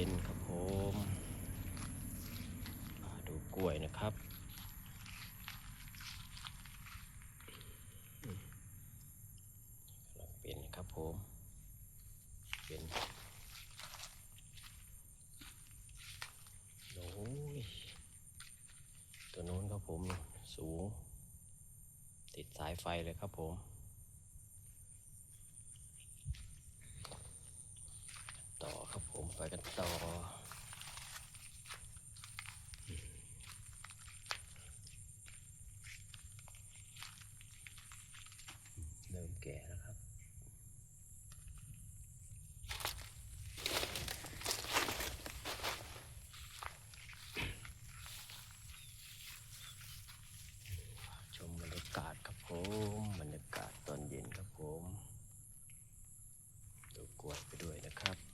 ย็นครับผมดูกล้วยนะครับกำลังเป็นครับผมเป็นโอ้ยตัวโน้นครับผมสูง ติดสายไฟเลยครับผม แก่แล้วครับ ชมบรรยากาศครับผมบรรยากาศตอนเย็นครับผมดูกวดไปด้วยนะครับ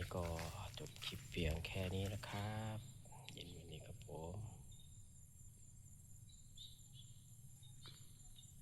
ี้ก็จบคลิปเพียงแค่นี้นะครับ เย็นวันนี้ครับผม